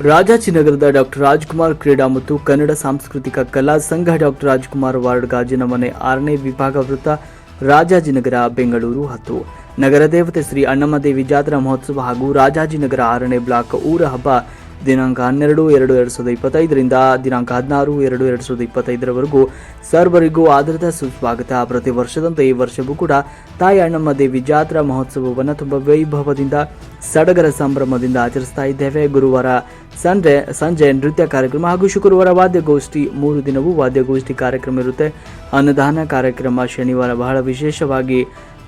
ರಾಜಾಜಿನಗರದ doctor Rajkumar ಕ್ರೀಡಾ ಮತ್ತು ಕನ್ನಡ ಸಾಂಸ್ಕೃತಿಕ ಕಲಾ ಸಂಘ ಡಾಕ್ಟರ್ ರಾಜ್ಕುಮಾರ್ ವಾರ್ಡ್ ಗಾಜಿನ ಮನೆ ಆರನೇ ವಿಭಾಗ ವೃತ್ತ ರಾಜಾಜಿನಗರ ಬೆಂಗಳೂರು ಹತ್ತು. ನಗರ ದೇವತೆ ಶ್ರೀ ಅಣ್ಣಮ್ಮದೇವಿ ಜಾತ್ರಾ ಮಹೋತ್ಸವ ಹಾಗೂ ರಾಜಾಜಿನಗರ ಆರನೇ ಬ್ಲಾಕ್ ಊರ ಹಬ್ಬ ದಿನಾಂಕ ಹನ್ನೆರಡು, ಎರಡು ಎರಡು ಸಾವಿರದ ಇಪ್ಪತ್ತೈದರಿಂದ ದಿನಾಂಕ ಹದಿನಾರು, ಎರಡು ಎರಡು ಸಾವಿರದ ಇಪ್ಪತ್ತೈದರವರೆಗೂ ಸರ್ವರಿಗೂ ಆದರದ ಸುಸ್ವಾಗತ. ಪ್ರತಿ ವರ್ಷದಂತೆ ಈ ವರ್ಷವೂ ಕೂಡ ತಾಯಿ ಅಣ್ಣಮ್ಮ ದೇವಿ ಜಾತ್ರಾ ಮಹೋತ್ಸವವನ್ನು ತುಂಬ ವೈಭವದಿಂದ, ಸಡಗರ ಸಂಭ್ರಮದಿಂದ ಆಚರಿಸ್ತಾ ಇದ್ದೇವೆ. ಗುರುವಾರ ಸಂಜೆ ಸಂಜೆ ನೃತ್ಯ ಕಾರ್ಯಕ್ರಮ ಹಾಗೂ ಶುಕ್ರವಾರ ವಾದ್ಯಗೋಷ್ಠಿ. ಮೂರು ದಿನವೂ ವಾದ್ಯಗೋಷ್ಠಿ ಕಾರ್ಯಕ್ರಮ ಇರುತ್ತೆ. ಅನ್ನದಾನ ಕಾರ್ಯಕ್ರಮ ಶನಿವಾರ ಬಹಳ ವಿಶೇಷವಾಗಿ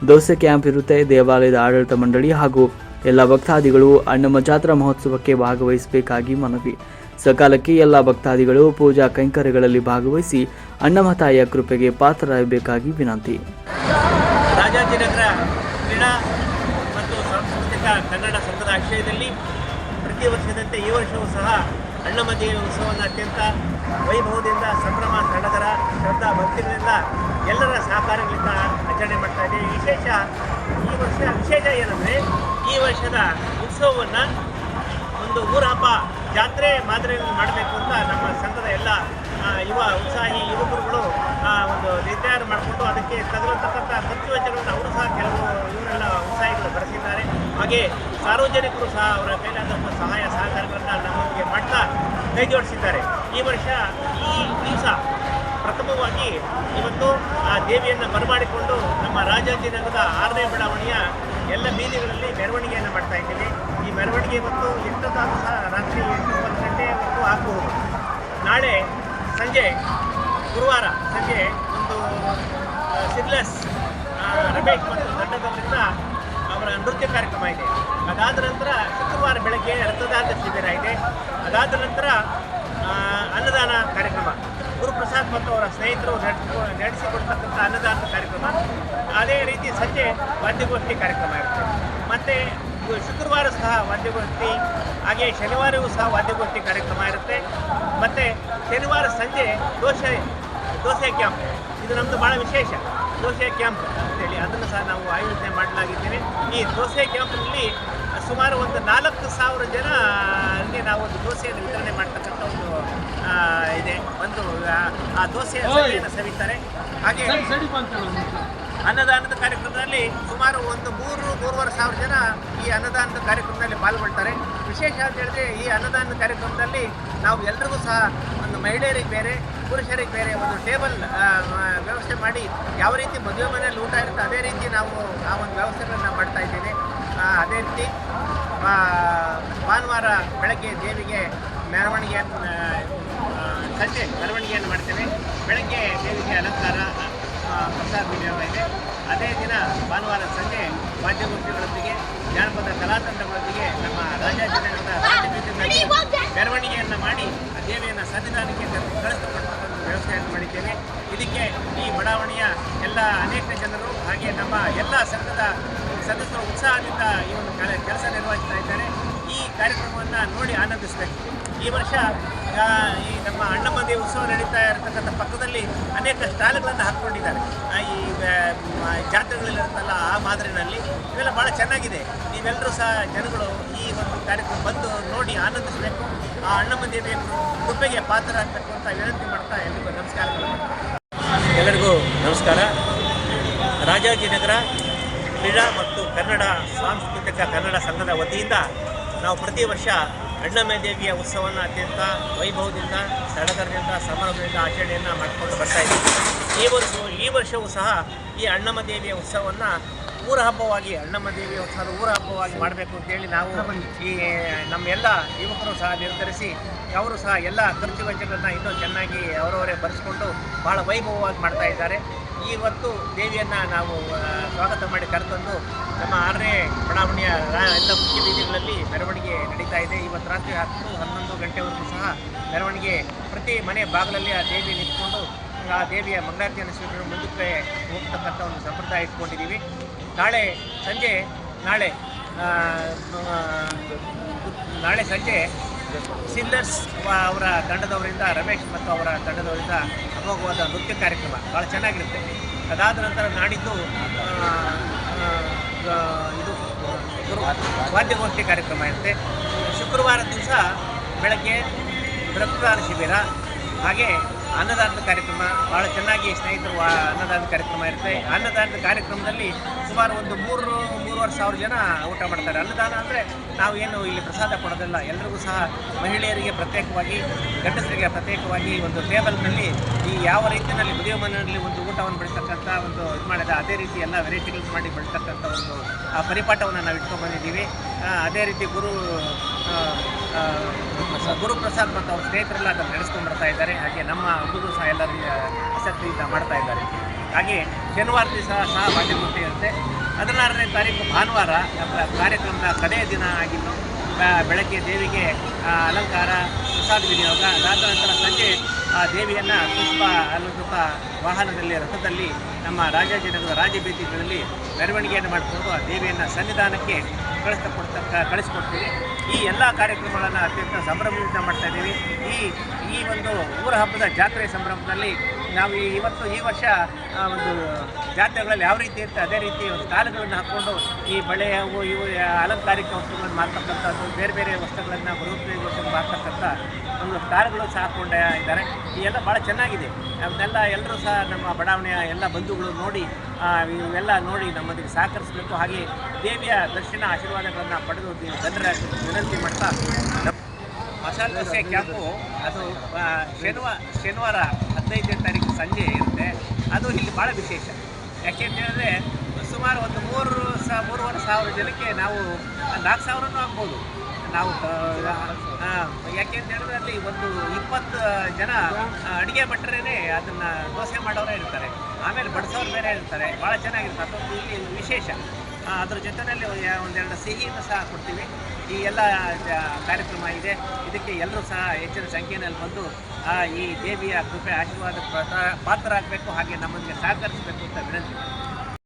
ದೋಸೆ ಕ್ಯಾಂಪ್ ಇರುತ್ತೆ. ದೇವಾಲಯದ ಆಡಳಿತ ಮಂಡಳಿ ಹಾಗೂ ಎಲ್ಲ ಭಕ್ತಾದಿಗಳು ಅಣ್ಣಮ್ಮ ಜಾತ್ರಾ ಮಹೋತ್ಸವಕ್ಕೆ ಭಾಗವಹಿಸಬೇಕಾಗಿ ಮನವಿ. ಸಕಾಲಕ್ಕೆ ಎಲ್ಲ ಭಕ್ತಾದಿಗಳು ಪೂಜಾ ಕೈಂಕರ್ಯಗಳಲ್ಲಿ ಭಾಗವಹಿಸಿ ಅಣ್ಣಮ್ಮ ತಾಯಿಯ ಕೃಪೆಗೆ ಪಾತ್ರರಾಗಬೇಕಾಗಿ ವಿನಂತಿ. ರಾಜಾಜಿನಗರ ಮತ್ತು ಸಾಂಸ್ಕೃತಿಕ ಕನ್ನಡ ಸಂಘದ ಆಶ್ರಯದಲ್ಲಿ ಪ್ರತಿ ವರ್ಷದಂತೆ ಈ ವರ್ಷವೂ ಸಹ ಅಣ್ಣಮದೇವಿ ಉತ್ಸವವನ್ನು ಅತ್ಯಂತ ವೈಭವದಿಂದ, ಸಂಭ್ರಮ, ಸಡಗರ, ಶ್ರದ್ಧಾ, ಭಕ್ತಿಗಳಿಂದ ಎಲ್ಲರ ಸಹಕಾರಗಳಿಂದ ಆಚರಣೆ ಮಾಡ್ತಾ ಇದೆ ವಿಶೇಷ, ಈ ವರ್ಷ ವಿಶೇಷ ಏನಂದರೆ, ಈ ವರ್ಷದ ಉತ್ಸವವನ್ನು ಒಂದು ಊರ ಹಬ್ಬ ಜಾತ್ರೆ ಮಾದರಿಯಲ್ಲಿ ಮಾಡಬೇಕು ಅಂತ ನಮ್ಮ ಸಂಘದ ಎಲ್ಲ ಯುವ, ಉತ್ಸಾಹಿ ಯುವಕರುಗಳು ಒಂದು ನಿರ್ಧಾರ ಮಾಡಿಕೊಂಡು ಅದಕ್ಕೆ ತಗಲತಕ್ಕಂಥ ಖರ್ಚು ವೆಚ್ಚಗಳನ್ನು ಅವರು ಸಹ ಕೆಲವು ಇವರೆಲ್ಲ ಉತ್ಸಾಹಿಗಳು ಬರೆಸಿದ್ದಾರೆ. ಹಾಗೆ ಸಾರ್ವಜನಿಕರು ಸಹ ಅವರ ಮೇಲೆ ಸಹಾಯ ಸಹಕಾರಗಳನ್ನು ನಮ್ಮೊಂದಿಗೆ ಮಾಡ್ತಾ ಕೈ ಜೋಡಿಸಿದ್ದಾರೆ ಈ ವರ್ಷ ಈ ದಿವಸ ಪ್ರಥಮವಾಗಿ ಇವತ್ತು ಆ ದೇವಿಯನ್ನು ಬರಮಾಡಿಕೊಂಡು ನಮ್ಮ ರಾಜಾಜಿನಗರದ ಆರನೇ ಬಡಾವಣೆಯ ಎಲ್ಲ ಬೀದಿಗಳಲ್ಲಿ ಮೆರವಣಿಗೆಯನ್ನು ಮಾಡ್ತಾ ಇದ್ದೀವಿ. ಈ ಮೆರವಣಿಗೆ ಇವತ್ತು ಎಷ್ಟೊತ್ತಾದರೂ ಸಹ ರಾತ್ರಿ ಎಂಟು ಒಂಬತ್ತು ಗಂಟೆವರೆಗೂ ಆಗಬಹುದು. ನಾಳೆ ಸಂಜೆ, ಗುರುವಾರ ಸಂಜೆ ಒಂದು ಸಿರ್ಲೆಸ್ ರಮೇಶ್ ಮತ್ತು ತಂಡದವರಿಂದ ಅವರ ನೃತ್ಯ ಕಾರ್ಯಕ್ರಮ ಇದೆ. ಅದಾದ ನಂತರ ಶುಕ್ರವಾರ ಬೆಳಗ್ಗೆ ರಕ್ತದಾನ ಶಿಬಿರ ಇದೆ. ಅದಾದ ನಂತರ ಅನ್ನದಾನ ಕಾರ್ಯಕ್ರಮ. ಗುರುಪ್ರಸಾದ್ ಮತ್ತು ಅವರ ಸ್ನೇಹಿತರು ನಡೆಸಿಕೊ ನಡೆಸಿಕೊಡ್ತಕ್ಕಂಥ ಅನ್ನದಾನ ಕಾರ್ಯಕ್ರಮ. ಅದೇ ರೀತಿ ಸಂಜೆ ವಾದ್ಯಗೋಷ್ಠಿ ಕಾರ್ಯಕ್ರಮ ಇರುತ್ತೆ. ಮತ್ತು ಶುಕ್ರವಾರ ಸಹ ವಾದ್ಯಗೋಷ್ಠಿ, ಹಾಗೆ ಶನಿವಾರವೂ ಸಹ ವಾದ್ಯಗೋಷ್ಠಿ ಕಾರ್ಯಕ್ರಮ ಇರುತ್ತೆ. ಮತ್ತು ಶನಿವಾರ ಸಂಜೆ ದೋಸೆ ದೋಸೆ ಕ್ಯಾಂಪ್. ಇದು ನಮ್ಮದು ಭಾಳ ವಿಶೇಷ. ದೋಸೆ ಕ್ಯಾಂಪ್ ಅಂತೇಳಿ ಅದನ್ನು ಸಹ ನಾವು ಆಯೋಜನೆ ಮಾಡಲಾಗಿದ್ದೇವೆ. ಈ ದೋಸೆ ಕ್ಯಾಂಪ್ನಲ್ಲಿ ಸುಮಾರು ಒಂದು ನಾಲ್ಕು ಸಾವಿರ ಜನ ಅಲ್ಲಿ ನಾವು ಒಂದು ದೋಸೆಯನ್ನು ವಿತರಣೆ ಮಾಡ್ತಕ್ಕಂಥ ಒಂದು ಇದೆ. ಒಂದು ಆ- ದೋಸೆ ಸವಿತಾರೆ. ಹಾಗೆ ಅನ್ನದಾನದ ಕಾರ್ಯಕ್ರಮದಲ್ಲಿ ಸುಮಾರು ಒಂದು ಮೂರು ಮೂರುವರೆ ಸಾವಿರ ಜನ ಈ ಅನ್ನದಾನದ ಕಾರ್ಯಕ್ರಮದಲ್ಲಿ ಪಾಲ್ಗೊಳ್ತಾರೆ. ವಿಶೇಷ ಅಂತ ಹೇಳಿದ್ರೆ ಈ ಅನ್ನದಾನದ ಕಾರ್ಯಕ್ರಮದಲ್ಲಿ ನಾವು ಎಲ್ರಿಗೂ ಸಹ ಒಂದು ಮಹಿಳೆಯರಿಗೆ ಬೇರೆ ಪುರುಷರಿಗೆ ಬೇರೆ ಒಂದು ಟೇಬಲ್ ವ್ಯವಸ್ಥೆ ಮಾಡಿ ಯಾವ ರೀತಿ ಮದುವೆ ಮನೆಯಲ್ಲಿ ಊಟ ಇರುತ್ತೆ ಅದೇ ರೀತಿ ನಾವು ಆ ಒಂದು ವ್ಯವಸ್ಥೆಗಳನ್ನ ಮಾಡ್ತಾ ಇದ್ದೇವೆ. ಅದೇ ರೀತಿ ಭಾನುವಾರ ಬೆಳಗ್ಗೆ ದೇವಿಗೆ ಮೆರವಣಿಗೆಯನ್ನು ಸಂಜೆ ಮೆರವಣಿಗೆಯನ್ನು ಮಾಡ್ತೇವೆ. ಬೆಳಗ್ಗೆ ದೇವಿಗೆ ಅಲಂಕಾರ ಪ್ರಸಾದ ವಿನಿಯೋಗ ಅದೇ ದಿನ ಭಾನುವಾರ ಸಂಜೆ ವಾದ್ಯಮೂರ್ತಿಗಳೊಂದಿಗೆ, ಜಾನಪದ ಕಲಾತಂಡಗಳೊಂದಿಗೆ ನಮ್ಮ ರಾಜಾಜಿನಗರದ ರಾಜಬೀದಿನಲ್ಲಿ ಮೆರವಣಿಗೆಯನ್ನು ಮಾಡಿ ದೇವಿಯನ್ನು ಸನ್ನಿಧಾನಕ್ಕೆ ಕಳಿಸ್ತಕ್ಕಂಥ ವ್ಯವಸ್ಥೆಯನ್ನು ಮಾಡಿದ್ದೇನೆ ಇದಕ್ಕೆ ಈ ಬಡಾವಣೆಯ ಎಲ್ಲ ಅನೇಕ ಜನರು ಹಾಗೆ ನಮ್ಮ ಎಲ್ಲ ಸಂಘದ ಸದಸ್ಯರು ಉತ್ಸಾಹದಿಂದ ಈ ಒಂದು ಕೆಲ- ಕೆಲಸ ನಿರ್ವಹಿಸ್ತಾ ಇದ್ದಾರೆ. ಈ ಕಾರ್ಯಕ್ರಮವನ್ನು ನೋಡಿ ಆನಂದಿಸಬೇಕು. ಈ ವರ್ಷ ಈ ನಮ್ಮ ಅಣ್ಣಮ್ಮ ದೇವಿ ಉತ್ಸವ ನಡೀತಾ ಇರತಕ್ಕಂಥ ಪಕ್ಕದಲ್ಲಿ ಅನೇಕ ಸ್ಟಾಲ್ಗಳನ್ನು ಹಾಕ್ಕೊಂಡಿದ್ದಾರೆ. ಈ ಜಾತ್ರೆಗಳಲ್ಲಿರುತ್ತಲ್ಲ ಆ ಮಾದರಿನಲ್ಲಿ ಇವೆಲ್ಲ ಭಾಳ ಚೆನ್ನಾಗಿದೆ. ನೀವೆಲ್ಲರೂ ಸಹ ಜನಗಳು ಈ ಒಂದು ಕಾರ್ಯಕ್ರಮ ಬಂದು ನೋಡಿ ಆನಂದಿಸಬೇಕು. ಆ ಅಣ್ಣಮ್ಮ ದೇವಿಯ ಕೃಪೆಗೆ ಪಾತ್ರರಾಗಬೇಕು ವಿನಂತಿ ಮಾಡ್ತಾ ಎಲ್ರಿಗೂ ನಮಸ್ಕಾರಗಳು ಎಲ್ಲರಿಗೂ ನಮಸ್ಕಾರ. ರಾಜಾಜಿನಗರ ಕ್ರೀಡಾ ಮತ್ತು ಕನ್ನಡ ಸಾಂಸ್ಕೃತಿಕ ಕನ್ನಡ ಸಂಘದ ವತಿಯಿಂದ ನಾವು ಪ್ರತಿ ವರ್ಷ ಅಣ್ಣಮ್ಮ ದೇವಿಯ ಉತ್ಸವವನ್ನು ಅತ್ಯಂತ ವೈಭವದಿಂದ, ಸಡಗರದಿಂದ ಸಮಾರಂಭದಿಂದ ಆಚರಣೆಯನ್ನು ಮಾಡಿಕೊಂಡು ಬರ್ತಾ ಇದ್ದೀವಿ. ಈ ವರ್ಷ, ಈ ವರ್ಷವೂ ಸಹ ಈ ಅಣ್ಣಮ್ಮ ದೇವಿಯ ಉತ್ಸವವನ್ನು ಊರ ಹಬ್ಬವಾಗಿ ಅಣ್ಣಮ್ಮ ದೇವಿಯ ಉತ್ಸವದ ಊರ ಹಬ್ಬವಾಗಿ ಮಾಡಬೇಕು ಅಂತೇಳಿ ನಾವು ಈ ನಮ್ಮೆಲ್ಲ ಯುವಕರು ಸಹ ನಿರ್ಧರಿಸಿ, ಅವರು ಸಹ ಎಲ್ಲ ಖರ್ಚು ವೆಚ್ಚಗಳನ್ನು ಇನ್ನೂ ಚೆನ್ನಾಗಿ ಅವರವರೇ ಬರೆಸ್ಕೊಂಡು ಭಾಳ ವೈಭವವಾಗಿ ಮಾಡ್ತಾ ಇದ್ದಾರೆ. ಇವತ್ತು ದೇವಿಯನ್ನು ನಾವು ಸ್ವಾಗತ ಮಾಡಿ ಕರೆತಂದು ನಮ್ಮ ಆರನೇ ಬಡಾವಣೆಯ ಎಲ್ಲ ಮುಖ್ಯ ಬೀದಿಗಳಲ್ಲಿ ಮೆರವಣಿಗೆ ನಡೀತಾ ಇದೆ. ಇವತ್ತು ರಾತ್ರಿ ಹತ್ತು ಹನ್ನೊಂದು ಗಂಟೆವರೆಗೂ ಸಹ ಮೆರವಣಿಗೆ ಪ್ರತಿ ಮನೆ ಬಾಗಿಲಲ್ಲಿ ಆ ದೇವಿ ನಿಂತ್ಕೊಂಡು, ಆ ದೇವಿಯ ಮಂಗಳಾರತಿಯನ್ನು ಸ್ವೀಕರಿಸಿ ಮುಂದಕ್ಕೆ ಹೋಗ್ತಕ್ಕಂಥ ಒಂದು ಸಂಪ್ರದಾಯ ಇಟ್ಕೊಂಡಿದ್ದೀವಿ. ನಾಳೆ ಸಂಜೆ, ನಾಳೆ ನಾಳೆ ಸಂಜೆ ಸಿಲ್ಲರ್ಸ್ ಅವರ ತಂಡದವರಿಂದ, ರಮೇಶ್ ಮತ್ತು ಅವರ ತಂಡದವರಿಂದ ಅಮೋಘವಾದ ನೃತ್ಯ ಕಾರ್ಯಕ್ರಮ ಭಾಳ ಚೆನ್ನಾಗಿರುತ್ತೆ. ಅದಾದ ನಂತರ ನಾಡಿದ್ದು ಇದು ವಾದ್ಯಗೋಷ್ಠಿ ಕಾರ್ಯಕ್ರಮ ಇರುತ್ತೆ. ಶುಕ್ರವಾರ ದಿವಸ ಬೆಳಗ್ಗೆ ರಕ್ತದಾನ ಶಿಬಿರ, ಹಾಗೆ ಅನ್ನದಾನದ ಕಾರ್ಯಕ್ರಮ ಭಾಳ ಚೆನ್ನಾಗಿ ಸ್ನೇಹಿತರು ಅನ್ನದಾನದ ಕಾರ್ಯಕ್ರಮ ಇರುತ್ತೆ. ಅನ್ನದಾನದ ಕಾರ್ಯಕ್ರಮದಲ್ಲಿ ಸುಮಾರು ಒಂದು ಮೂರು ಮೂರುವರೆ ಸಾವಿರ ಜನ ಊಟ ಮಾಡ್ತಾರೆ. ಅನ್ನದಾನ ಅಂದರೆ ನಾವು ಏನು ಇಲ್ಲಿ ಪ್ರಸಾದ ಕೊಡೋದಿಲ್ಲ. ಎಲ್ಲರಿಗೂ ಸಹ ಮಹಿಳೆಯರಿಗೆ ಪ್ರತ್ಯೇಕವಾಗಿ ಗಂಡಸರಿಗೆ ಪ್ರತ್ಯೇಕವಾಗಿ ಒಂದು ಟೇಬಲ್ನಲ್ಲಿ ಈ ಯಾವ ರೀತಿಯಲ್ಲಿ ಮದುವೆ ಮನೆಯಲ್ಲಿ ಒಂದು ಊಟವನ್ನು ಬೆಳೆಸ್ತಕ್ಕಂಥ ಒಂದು ಇದು ಮಾಡಿದ ಅದೇ ರೀತಿ ಎಲ್ಲ ವೆರೈಟಿಗಳು ಮಾಡಿ ಬೆಳೆಸ್ತಕ್ಕಂಥ ಒಂದು ಆ ಪರಿಪಾಠವನ್ನು ನಾವು ಇಟ್ಕೊಂಡು ಬಂದಿದ್ದೀವಿ ಅದೇ ರೀತಿ ಗುರು ಆ, ಆ, ಗುರು ಪ್ರಸಾದ್ ಮತ್ತು ಅವ್ರ ಸ್ನೇಹಿತರೆಲ್ಲ ಅದನ್ನು ನಡೆಸ್ಕೊಂಡು ಬರ್ತಾ ಇದ್ದಾರೆ. ಹಾಗೆ ನಮ್ಮ ಹುಡುಗರು ಸಹ ಎಲ್ಲರಿಗೆ ಆಸಕ್ತಿಯಿಂದ ಮಾಡ್ತಾ ಇದ್ದಾರೆ. ಹಾಗೆ ಶನಿವಾರ ಸಹ ಸಹ ವಾದ್ಯಮೂರ್ತಿ ಇರುತ್ತೆ. ಹದಿನಾರನೇ ತಾರೀಕು ಭಾನುವಾರ ಕಾರ್ಯಕ್ರಮದ ಕಡೆಯ ದಿನ ಆಗಿದ್ದು ಬೆಳಗ್ಗೆ ದೇವಿಗೆ ಅಲಂಕಾರ, ಪ್ರಸಾದ ವಿನಿಯೋಗ ಅದಾದ ನಂತರ ಸಂಜೆ, ಆ, ದೇವಿಯನ್ನು ಪುಷ್ಪ ಅಲಂಕೃತ ವಾಹನದಲ್ಲಿ, ರಥದಲ್ಲಿ, ನಮ್ಮ ರಾಜಾಜಿನಗರದ ರಾಜಬೀದಿಗಳಲ್ಲಿ ಮೆರವಣಿಗೆಯನ್ನು ಮಾಡಿಕೊಂಡು ಆ ದೇವಿಯನ್ನು ಸನ್ನಿಧಾನಕ್ಕೆ ಕಳಿಸ್ತಾ ಕೊಡ್ತಕ್ಕ ಕಳಿಸ್ಕೊಡ್ತೀವಿ. ಈ ಎಲ್ಲ ಕಾರ್ಯಕ್ರಮಗಳನ್ನು ಅತ್ಯಂತ ಸಂಭ್ರಮದಿಂದ ಮಾಡ್ತಾ ಇದ್ದೀವಿ. ಈ ಈ ಒಂದು ಊರ ಹಬ್ಬದ ಜಾತ್ರೆ ಸಂಭ್ರಮದಲ್ಲಿ ನಾವು ಇವತ್ತು ಈ ವರ್ಷ ಒಂದು ಜಾತ್ರೆಗಳಲ್ಲಿ ಯಾವ ರೀತಿ ಇರುತ್ತೆ ಅದೇ ರೀತಿ ಒಂದು ಸ್ಟಾಲ್ಗಳನ್ನು ಹಾಕ್ಕೊಂಡು ಈ ಬಳೆ ಅವು ಇವು ಅಲಂಕಾರಿಕ ವಸ್ತುಗಳನ್ನು ಮಾರ್ತಕ್ಕಂಥದ್ದು, ಬೇರೆ ಬೇರೆ ವಸ್ತುಗಳನ್ನು ಗೃಹೋಪಯೋಗಿ ಮಾಡ್ತಕ್ಕಂಥ ಒಂದು ಸ್ಟಾಲ್ಗಳು ಸಹ ಹಾಕ್ಕೊಂಡ ಇದ್ದಾರೆ. ಈ ಎಲ್ಲ ಭಾಳ ಚೆನ್ನಾಗಿದೆ. ಅವನ್ನೆಲ್ಲ ಎಲ್ಲರೂ ಸಹ ನಮ್ಮ ಬಡಾವಣೆಯ ಎಲ್ಲ ಬಂಧುಗಳು ನೋಡಿ ಇವೆಲ್ಲ ನೋಡಿ ನಮ್ಮೊಂದಿಗೆ ಸಹಕರಿಸಬೇಕು. ಹಾಗೆ ದೇವಿಯ ದರ್ಶನ ಆಶೀರ್ವಾದಗಳನ್ನು ಪಡೆದು ಜನರ ವಿನಂತಿ ಮಾಡ್ತಾ ಮಸಾಲೆ ದೋಸೆ ಕ್ಯಾಂಪು, ಅದು ಶನಿವಾರ ಶನಿವಾರ ಹದಿನೈದನೇ ತಾರೀಕು ಸಂಜೆ ಇರುತ್ತೆ. ಅದು ಇಲ್ಲಿ ಭಾಳ ವಿಶೇಷ. ಯಾಕೆಂತೇಳಿದ್ರೆ ಸುಮಾರು ಒಂದು ಮೂರು ಸಾ, ಮೂರುವರೆ ಸಾವಿರ ಜನಕ್ಕೆ ನಾವು ನಾಲ್ಕು ಸಾವಿರನೂ ಆಗ್ಬೋದು. ನಾವು ಯಾಕೆ ಅಂತ ಹೇಳಿದ್ರೆ ಅಲ್ಲಿ ಒಂದು ಇಪ್ಪತ್ತು ಜನ ಅಡುಗೆ ಭಟ್ರೇನೆ ಅದನ್ನು ದೋಸೆ ಮಾಡೋರೇ ಇರ್ತಾರೆ. ಆಮೇಲೆ ಬಡಿಸೋರು ಬೇರೆ ಇರ್ತಾರೆ. ಭಾಳ ಚೆನ್ನಾಗಿರುತ್ತೆ. ಅದೊಂದು ಇಲ್ಲಿ ವಿಶೇಷ. ಅದ್ರ ಜೊತೆಯಲ್ಲಿ ಒಂದೆರಡು ಸಿಹಿಯನ್ನು ಸಹ ಕೊಡ್ತೀವಿ. ಈ ಎಲ್ಲ ಕಾರ್ಯಕ್ರಮ ಇದೆ. ಇದಕ್ಕೆ ಎಲ್ಲರೂ ಸಹ ಹೆಚ್ಚಿನ ಸಂಖ್ಯೆಯಲ್ಲಿ ಬಂದು ಈ ದೇವಿಯ ಕೃಪೆ ಆಶೀರ್ವಾದ ಪಾತ್ರ ಪಾತ್ರರಾಗಬೇಕು, ಹಾಗೆ ನಮ್ಮೊಂದಿಗೆ ಸಹಕರಿಸಬೇಕು ಅಂತ ವಿನಂತಿ